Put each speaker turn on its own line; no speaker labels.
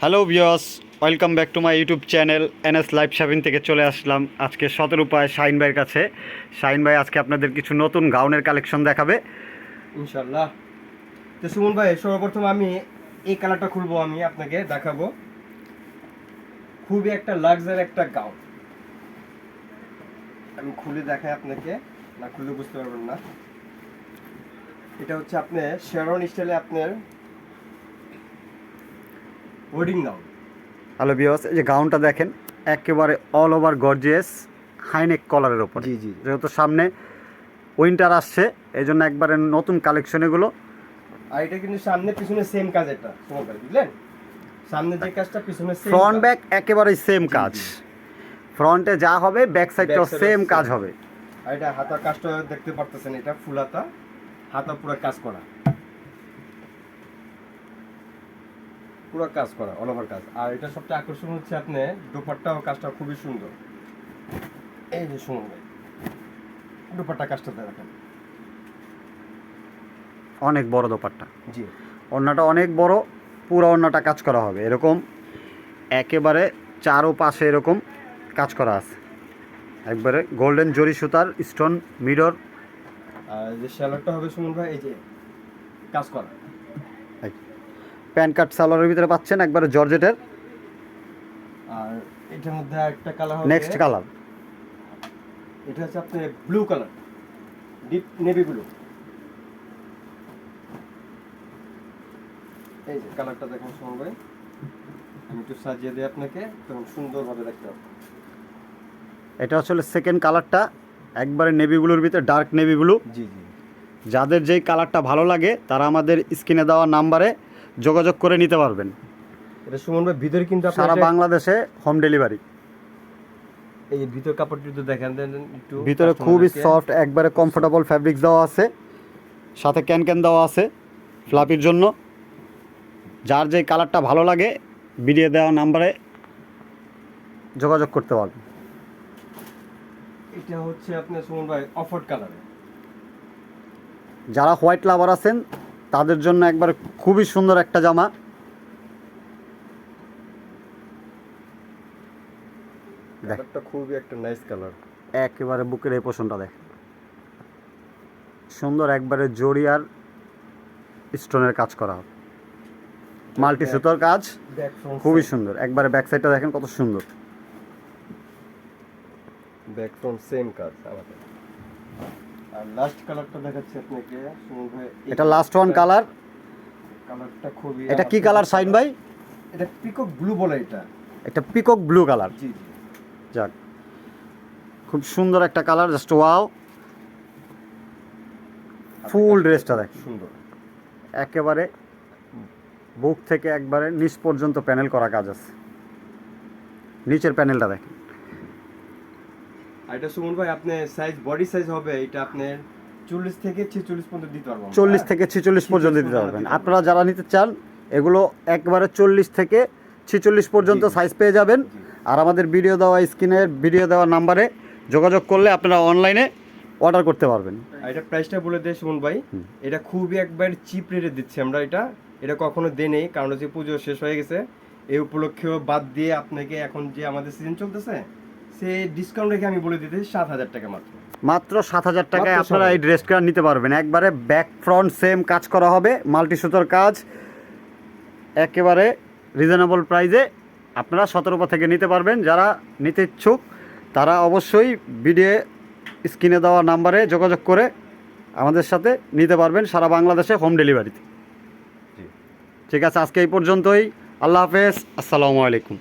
Hello বিয়স welcome back to my YouTube channel NS live শাবিন থেকে চলে আসলাম আজকে সতেরো উপায় শাহিন ভাইয়ের কাছে। শাহিন ভাই, আজকে আপনাদের কিছু নতুন গাউনের কালেকশন দেখাবে।
ইনশাল্লাহ তো সুমন ভাই, সর্বপ্রথম আমি এই কালারটা খুলবো, আমি আপনাকে দেখাবো। খুবই একটা লাক্সারি একটা গাউন। আমি খুলে দেখাই আপনাকে। না খুলে বুঝতে পারবেন না। এটা হচ্ছে আপনার শেরন স্টাইলে আপনার ওয়েডিং গাউন।
হ্যালো বিয়স এই যে গাউনটা দেখেন একেবারে all over gorgeous high neck কলারের ওপর
জি জি।
যেহেতু সামনে উইন্টার আসছে এই জন্য একবারে নতুন কালেকশন এগুলো।
আর এটা কিন্তু সামনে পিছনে সেম কাজ এটা সুমন বুঝলেন? সামনে যে কাজটা পিছনে সেম
ফ্রন্ট ব্যাক একেবারেই সেম কাজ। ফ্রন্টে যা হবে ব্যাক সাইডটাও সেম কাজ হবে।
আর এটা হাতা কাজটা দেখতে পারতেছেন এটা ফুল হাতা। হাতা পুরো কাজ করা। পুরো কাজ করা অল ওভার কাজ। আর এটা সবচেয়ে আকর্ষণ হচ্ছে আপনি দোপাট্টাও কাজটা খুবই সুন্দর। এই যে শুনুন ভাই দোপাট্টা কাজটা দেখেন।
অনেক বড় দোপাট্টা।
জি।
ওড়নাটা অনেক বড় পুরো ওড়নাটা কাজ করা হবে। এরকম একেবারে চারো পাশে এরকম কাজ করা আছে। একবারে গোল্ডেন জরি সুতার স্টোন মিরর
আর যে শ্যালারটা হবে সুমন ভাই এই যে কাজ করা।
প্যান কার্ড সালোয়ারের ভিতরে পাচ্ছেন একবারে জর্জেটের।
আর এটার মধ্যে একটা কালার হবে।
নেক্সট কালার
এটা হচ্ছে আপনার blue colour deep navy blue এই যে কালারটা দেখেন ভাই আমি একটু সাজিয়ে দিই আপনাকে তখন সুন্দরভাবে দেখতে হবে।
এটা আসলে সেকেন্ড কালারটা একবারে নেভি ব্লুর ভিতরে ডার্ক নেভি ব্লু
জি জি।
যাদের যেই কালারটা ভালো লাগে তারা আমাদের স্ক্রিনে দেওয়া নাম্বারে যোগাযোগ করে নিতে পারবেন।
এটা সুমন ভাই ভিতরে কিন্তু
সারা বাংলাদেশে হোম ডেলিভারি
এই ভিতর কাপড়টি একটু দেখেন একটু
ভিতরে খুবই সফট একবারে কমফোর্টেবল ফ্যাব্রিক্স দেওয়া আছে। সাথে ক্যান ক্যান দেওয়া আছে ফ্লাপির জন্য। যার যে কালারটা ভালো লাগে ভিডিও দেওয়া নাম্বারে যোগাযোগ করতে পারবেন।
এটা হচ্ছে আপনার সুমন ভাই অফার কালারে
যারা হোয়াইট লাভার আছেন তাদের জন্য একবার খুবই সুন্দর একটা জামা।
খুবই একটা নাইস কালার
একেবারে বুকের এই পোষণটা দেখ। সুন্দর একবারে জড়ি আর স্টোনের কাজ করা। হবে মাল্টি সুতোর কাজ খুবই সুন্দর। একবারে ব্যাক সাইডটা দেখেন কত সুন্দর।
ব্যাক ফ্রন্ট সেম কাজ আমাদের। আর লাস্ট কালারটা দেখাচ্ছি আপনাকে। সুমন ভাই
এটা লাস্ট ওয়ান কালার
কালারটা খুবই
এটা কি কালার সাইন ভাই?
এটা পিকক ব্লু বলে এটা।
এটা পিকক ব্লু কালার
জি জি।
যাক। খুব সুন্দর একটা কালার জাস্ট ওয়াও ফুল ড্রেসটা দেখ
সুন্দর।
একেবারে বুক থেকে একবারে নিচ পর্যন্ত প্যানেল করা কাজ আছে। নিচের প্যানেলটা দেখেন।
আর এটা সুমন ভাই আপনি সাইজ বডি সাইজ হবে এটা আপনার চল্লিশ থেকে ছেচল্লিশ পর্যন্ত দিতে পারব আমরা,
চল্লিশ? থেকে ছিচল্লিশ পর্যন্ত দিতে পারবেন। আপনারা যারা নিতে চান এগুলো একবারে চল্লিশ থেকে ছিচল্লিশ পর্যন্ত। সাইজ পেয়ে যাবেন। আর আমাদের ভিডিও দেওয়া স্ক্রিনের ভিডিও দেওয়া নাম্বারে যোগাযোগ করলে আপনারা অনলাইনে অর্ডার করতে পারবেন।
এটা প্রাইসটা বলে দেয় সুমন ভাই এটা খুবই একবার চিপ রেটে দিচ্ছি আমরা এটা। এটা কখনো দেই নেই কারণ হচ্ছে পুজো শেষ হয়ে গেছে। এই উপলক্ষেও বাদ দিয়ে আপনাকে এখন যে আমাদের সিজন চলতেছে সে ডিসকাউন্ট রেখে আমি বলে দিতে সাত হাজার টাকা মাত্র।
মাত্র সাত হাজার টাকায় আপনারা এই ড্রেসটা নিতে পারবেন। একবারে ব্যাক ফ্রন্ট সেম কাজ করা হবে মাল্টি সুতোর কাজ। একেবারে রিজনেবল প্রাইজে আপনারা সতেরোপা থেকে নিতে পারবেন। যারা নিতে ইচ্ছুক তারা অবশ্যই ভিডিও স্ক্রিনে দেওয়া নাম্বারে যোগাযোগ করে আমাদের সাথে নিতে পারবেন সারা বাংলাদেশে হোম ডেলিভারিতে ঠিক আছে আজকে এই পর্যন্তই। আল্লাহ হাফেজ। আসসালামু আলাইকুম।